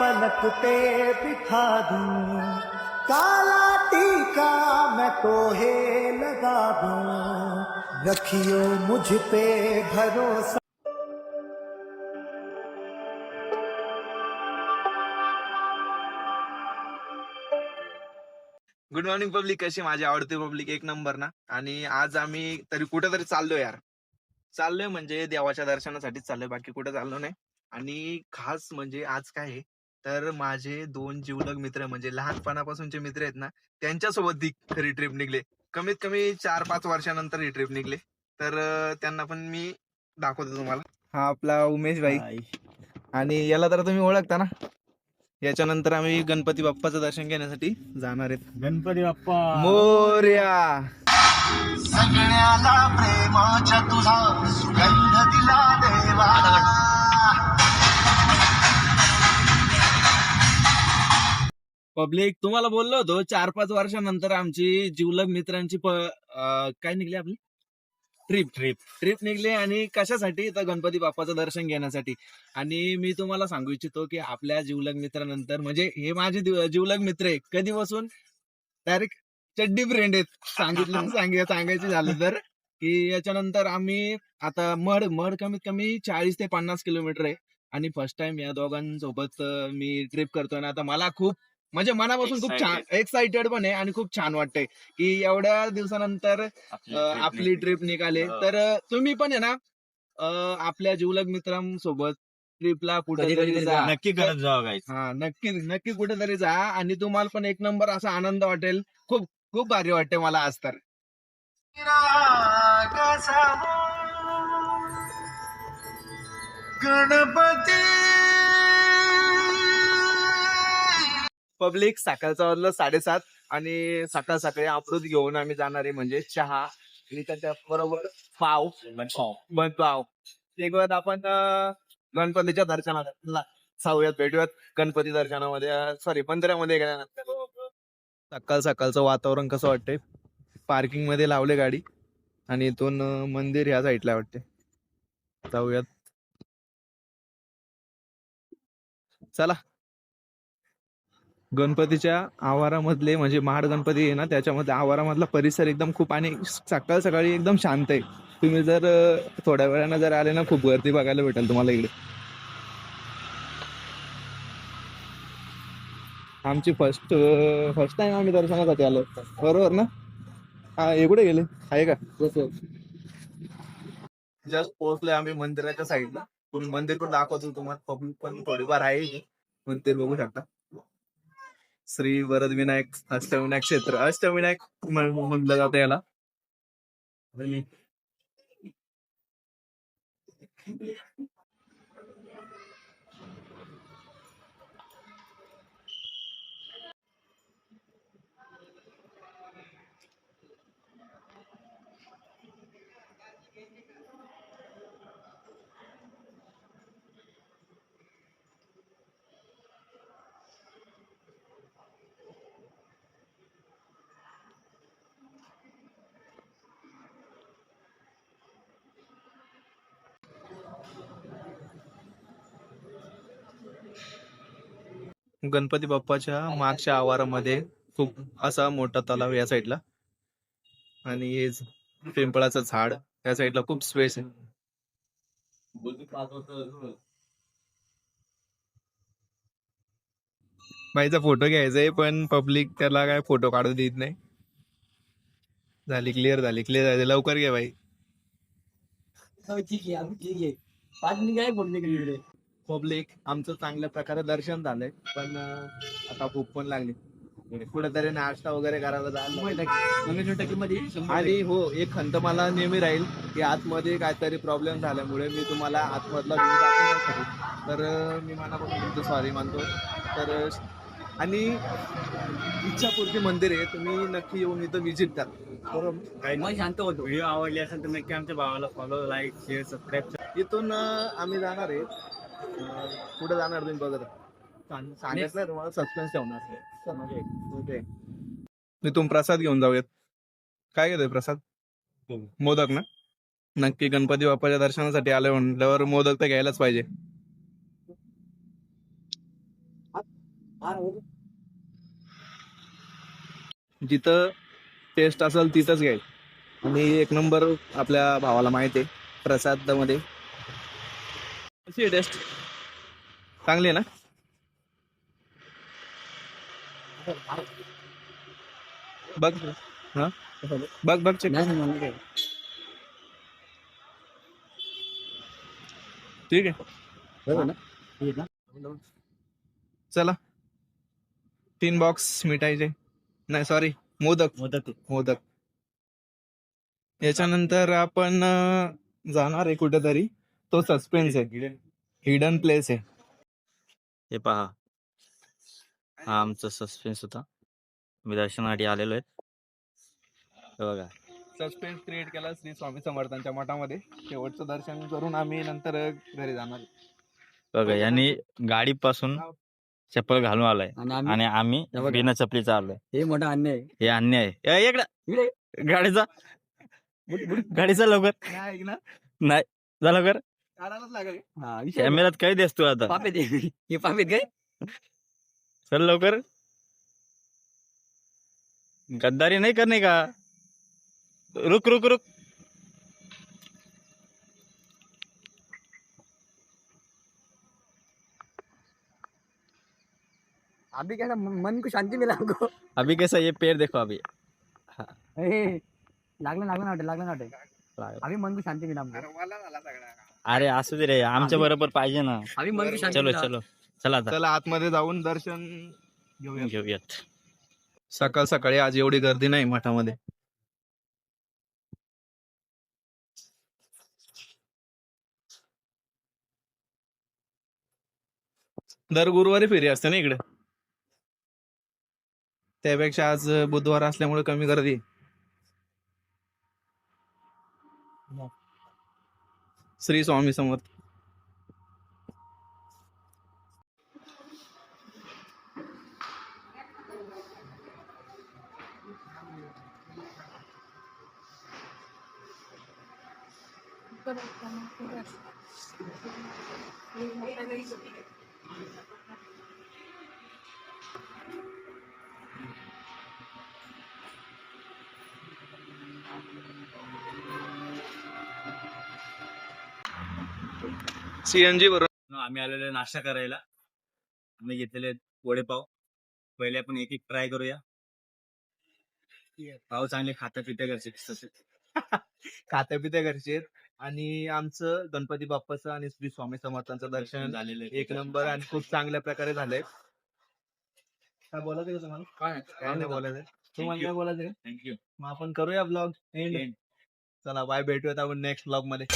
पलकते बिठा दूं। काला टीका मैं तोहे लगा दूं। रखियो मुझ पे भरोसा। गुड मॉर्निंग पब्लिक कशी माझी आवडती पब्लिक एक नंबर ना. आणि आज आम्ही तरी कुठेतरी चाललोय यार. चाललोय म्हणजे देवाच्या दर्शनासाठीच चाललोय. बाकी कुठे चाललो नाही. आणि खास म्हणजे आज काय आहे? तर माझे दोन जीवलग मित्र म्हणजे लहानपणापासूनचे मित्र आहेत ना त्यांच्यासोबत ती खरी ट्रिप निघले. कमीत कमी चार पाच वर्षानंतर ही ट्रिप निघले. तर त्यांना पण मी दाखवतो तुम्हाला. हा आपला उमेश भाई. आणि याला तर तुम्ही ओळखता ना? याच्यानंतर आम्ही गणपती बाप्पाचं दर्शन घेण्यासाठी जाणार आहेत. गणपती बाप्पा. मोर्या! सगळ्याला प्रेमाच्या तुझा सुगंध दिला देवा. पब्लिक तुम्हाला बोललो होतो चार पाच वर्षानंतर आमची जीवलग मित्रांची प- अं, काय निघली आपली? Trip trip. ट्रिप निघली आणि कशासाठी? तर गणपती बाप्पाचं दर्शन घेण्यासाठी. आणि मी तुम्हाला सांगू इच्छितो की आपल्या जीवलग मित्रानंतर म्हणजे हे माझे दिव- जीवलग मित्र आहे कधीपासून? डायरेक्ट चड्डी फ्रेंड आहेत. सांगितलं सांगाय सांगायचं झालं तर. की याच्यानंतर आम्ही आता मड मड कमीत कमी चाळीस ते पन्नास किलोमीटर आहे. आणि फर्स्ट टाइम या दोघांसोबत अं, मी ट्रिप करतोय. आणि आता मला खूप म्हणजे मनापासून खूप छान एक्साइटेड पण आहे आणि खूप छान वाटतंय की एवढ्या दिवसानंतर अं, आपली ट्रिप निघाले. हो. तर अं, तुम्ही पण आहे ना अं, आपल्या जीवलग मित्रांसोबत ट्रिपला कुठेतरी जा. नक्की करत जावा गाईस हा नक्की नक्की कुठेतरी जा आणि तुम्हाला पण एक नंबर असा आनंद वाटेल. खूप खूप भारी वाटते मला आज तर. गणपती पब्लिक सकाळचं वाजलं साडेसात आणि सकाळ सकाळी अमृत घेऊन आम्ही जाणार आहे म्हणजे चहा आणि त्याच्या बरोबर पाव. बन पाव एक आपण गणपतीच्या दर्शनाला जाऊयात भेटूयात. गणपती दर्शनामध्ये सॉरी मंदिरामध्ये गेल्यानंतर. सकाळ सकाळचं वातावरण कसं वाटतंय? पार्किंगमध्ये लावले गाडी आणि इथून मंदिर ह्या साईडला वाटते जाऊयात. चला. गणपतीच्या आवारामधले म्हणजे महाड गणपती आहे ना त्याच्यामध्ये आवारामधला परिसर एकदम खूप आणि सकाळ सकाळी एकदम शांत आहे. तुम्ही जर थोड्या वेळानं जर आले ना खूप गर्दी बघायला भेटेल तुम्हाला इकडे. आमची फर्स्ट फर्स्ट टाइम आम्ही दर्शनासाठी आलो. बरोबर ना? हा हे गेले? आहे का? जस्ट पोहोचलो आम्ही मंदिराच्या साईडला पण मंदिर पण दाखवतो तुम्हाला. पब्लिक पण थोडीफार आहे. मंदिर बघू शकता. श्री वरद विनायक अष्टविनायक क्षेत्र. अष्टविनायक म्हटलं म्हणलं जातं याला. गणपती बाप्पाच्या मागच्या आवारामध्ये खूप असा मोठा तलाव या साईडला. आणि हे पिंपळाचं झाड या साईडला खूप स्पेस आहे. बाईचा फोटो घ्यायचा आहे पण पब्लिक त्याला काय फोटो काढू देत नाही. झाली क्लिअर झाली क्लिअर झाली. लवकर घे बाई. पब्लिक आमचं चांगल्या प्रकारे दर्शन झालंय. पण आता भूक पण लागली. कुठेतरी नाश्ता वगैरे करायला जायला आणि हो एक खंत मला नेहमी राहील की आतमध्ये काहीतरी प्रॉब्लेम झाल्यामुळे मी तुम्हाला आतमधला व्ह्यू दाखवू नाही शकत तर मी मनापासून तुमचं सॉरी मानतो. तर आणि इच्छापूर्ती मंदिर आहे तुम्ही नक्की येऊन इथं विजिट करा. बरोबर. शांत होतो. व्हिडिओ आवडली असेल तर नक्की आमच्या भावाला फॉलो लाईक शेअर सबस्क्राईब इथून आम्ही जाणार आहे. कुठे जाणार तुम्ही बघत? सांगितलं तुम्हाला सस्पेन्स ठेवणार. ओके. इथून प्रसाद घेऊन जाऊयात. काय घेतोय प्रसाद? मोदक ना? नक्की गणपती बाप्पाच्या दर्शनासाठी आले म्हटल्यावर मोदक तर घ्यायलाच पाहिजे. जिथं टेस्ट असेल तिथंच घ्यायचं. आणि एक नंबर आपल्या भावाला माहिती आहे प्रसादमध्ये. कशी आहे टेस्ट चांगली आहे ना? बघ. हा? बघ बघ check. ठीक आहे. चला. तीन बॉक्स मिठाईचे नाही सॉरी मोदक. मोदक मोदक. याच्यानंतर आपण जाणार आहे कुठेतरी. तो सस्पेन्स आहे. हिडन प्लेस आहे. हे पहा. हा आमचा सस्पेन्स होता. मी दर्शनासाठी आलेलो आहेत हे बघा. सस्पेन्स क्रिएट केला श्री स्वामी समर्थांच्या मठामध्ये. शेवटचं दर्शन करून आम्ही नंतर घरी जाणार बघा यांनी गाडीपासून चप्पल घालून आलाय आणि आम्ही आणि आम्ही हे बघा. बिना चपलीचा आलोय हे मोठा अन्याय आहे. हे अन्याय आहे. ए, इकडं. इकडे. गाडीचा गाडीचा लवकर. नाही ना. नाही जा लवकर. काढायलाच लागेल हा, विषय कॅमेऱ्यात काही देस आता? पाप येते हे पाप येत काय? चल लवकर. गद्दारी नाही करणे का? रुक रुक रुक. अभी क्या मन को शांति मिला हमको? अभी कैसा ये पेड़ देखो अभी। ए, लागलं लागलं ना वाटेल लागलं ना वाटेल अभी मन को शांति मिला हमको। मला अरे असू दे रे. आमच्या बरोबर पाहिजे ना. मन शांती चलो चलो. चला आता. चला आतमध्ये जाऊन दर्शन घेऊया घेऊयात. सकाळ सकाळी आज एवढी गर्दी नाही मठामध्ये. दर गुरुवारी फेरी असते ना इकडे. त्यापेक्षा आज बुधवार असल्यामुळे कमी गर्दी श्री स्वामी समर्थ. सीएनजी बरोबर. आम्ही आलेलो नाश्ता करायला. आम्ही घेतलेले वडेपाव. पहिले आपण एक एक ट्राय करूया पाव चांगले खाता पित्या घरचे तसे खात्या पित्या घरचे. आणि आमचं गणपती बाप्पाचं आणि श्री स्वामी समर्थांचं दर्शन झालेले एक नंबर आणि खूप चांगल्या प्रकारे झालंय. काय बोलायचं का तुम्हाला काय काय नाही बोलायचं तुम्हाला काय बोलायचं का थँक्यू मग आपण करूया ब्लॉग एंड चला बाय भेटूयात आपण नेक्स्ट ब्लॉगमध्ये.